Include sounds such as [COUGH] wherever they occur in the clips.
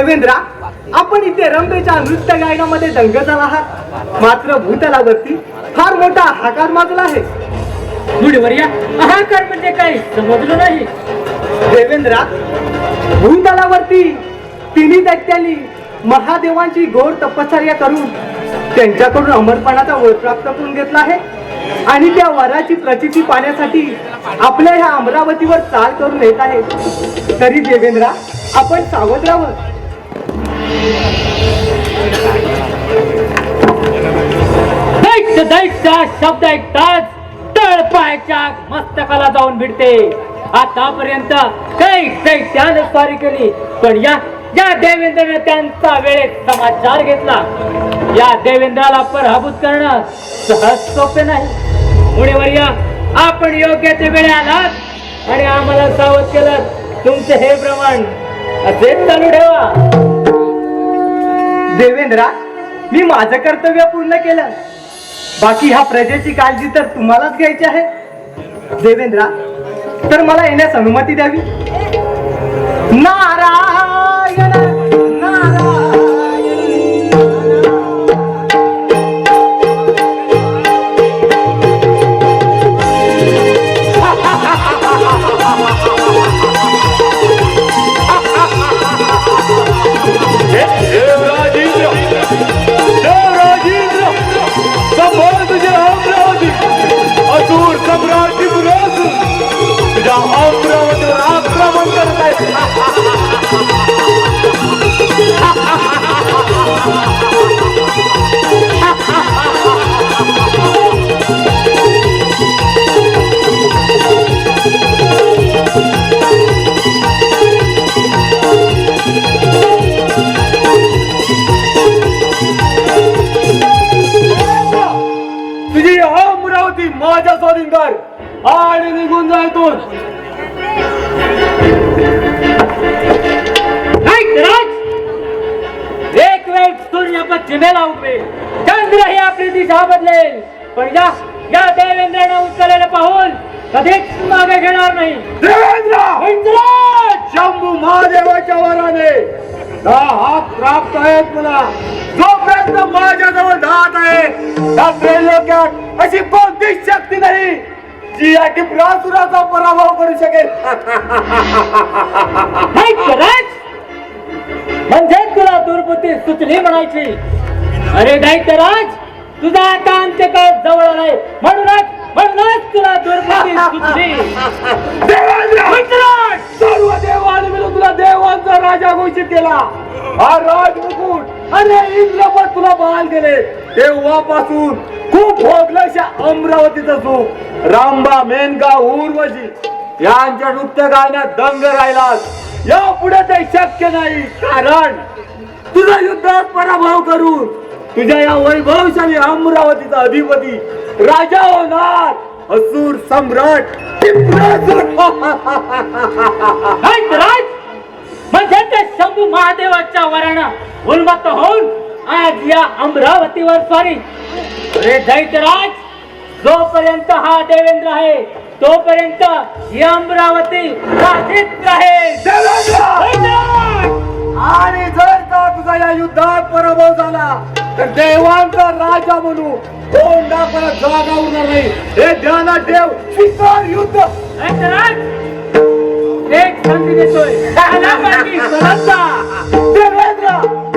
देवेंद्रा आपण इथे रंबेच्या नृत्य गायनामध्ये दंग झाला आहात. मात्र भूतलावरती फार मोठा हाकार माजला आहे. गुडवर्या अहंकार म्हणजे काय समजलं नाही. देवेंद्रा भूतलावरती तिन्ही दैत्यांनी महादेवांची घोर तपश्चर्या करून त्यांच्याकडून अमरपणाचा वर प्राप्त करून घेतला आहे. आणि त्या वराची प्रचिती पाहण्यासाठी आपल्या ह्या अमरावतीवर चाल करून येत आहे. तरी देवेंद्रा आपण सावध राहावं. दैत्य दैत्य शब्द ऐकताच तळपायच्या मस्तकाला जाऊन भिडते. आतापर्यंत काही दैत्यानं स्वारी केली पण या या देवेंद्रने त्यांचा वेळेत समाचार घेतला. या देवेंद्राला पराभूत करणं सहज सोपे नाही. मुळेवर्या आपण योग्य ते वेळे आलात आणि आम्हाला सावध केलं. तुमचे हे प्रमाण असेच चालू ठेवा. देवेंद्रा मी माझं कर्तव्य पूर्ण केलं. बाकी ह्या प्रजेची काळजी तर तुम्हालाच घ्यायची आहे. देवेंद्रा तर मला येण्यास अनुमती द्यावी. नारा आणि निघून जाय तू नाही राज एक वेळ सूर्य पश्चिमेला उगवेल चंद्र ही आपली दिशा बदलेल. पण या या देवेंद्राने उचललेलं पाहून कधीच मागे घेणार नाही. देवेंद्र! शंभू महादेवाच्या वराने. दहा हात प्राप्त आहेत मला जोपर्यंत माझ्याजवळ दहात आहे त्या त्रैलोक्यात अशी कोणतीच शक्ती नाही. जी या टिपरासुराचा पराभव करू शकेल. नाही राज म्हणजे तुला दुर्बुद्धी सुचली म्हणायची? अरे दैत्यराज तुझा आता अंत्यकाळ जवळ आलाय म्हणूनच म्हणूनच तुला दुर्बुद्धी सुचली. सर्व देवाने मिळून तुला देवांचा राजा घोषित केला. हा राजमुकुट अरे इंद्रपद तुला बहाल केले. तेव्हापासून खूप भोगलशा अमरावतीचा सुख रामबा मेनका उर्वशी यांच्या नृत्य गाण्यात दंग राहिलास. या पुढे ते शक्य नाही कारण तुझा युद्धात पराभव करून तुझ्या या वैभवशाली अमरावतीचा अधिपती राजा होणार. असुर सम्राट [LAUGHS] म्हणजे ते शंभू महादेवाच्या वरानं उन्मत्त होऊन आज या अमरावतीवर स्वारी अरे दैत्यराज जोपर्यंत हा देवेंद्र आहे तोपर्यंत ही अमरावती राहील दैत्यराज! आणि जर का तुझा या युद्धात पराभव झाला तर देवांचा राजा म्हणू कोण परत जागा उरणार नाही हे ध्यानात ठेव स्वीकार युद्ध! एक संधी देतोय. [LAUGHS] देवेंद्र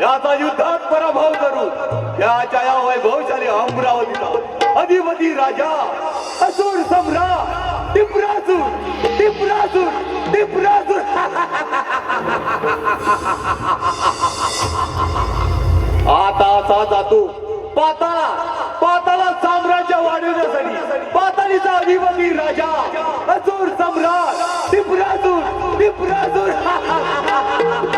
याचा युद्धात पराभव करू. त्याच्या या वैभवशाली अमरावतीचा अधिपती राजा असुर सम्राट टिपरासूर टिपरासूर टिपरासूर आता असा जातो. पाताळा पाताळा साम्राज्य वाढवण्यासाठी. पाताळीचा अधिपती राजा असुर सम्राट टिपरासूर टिपरासूर [LAUGHS]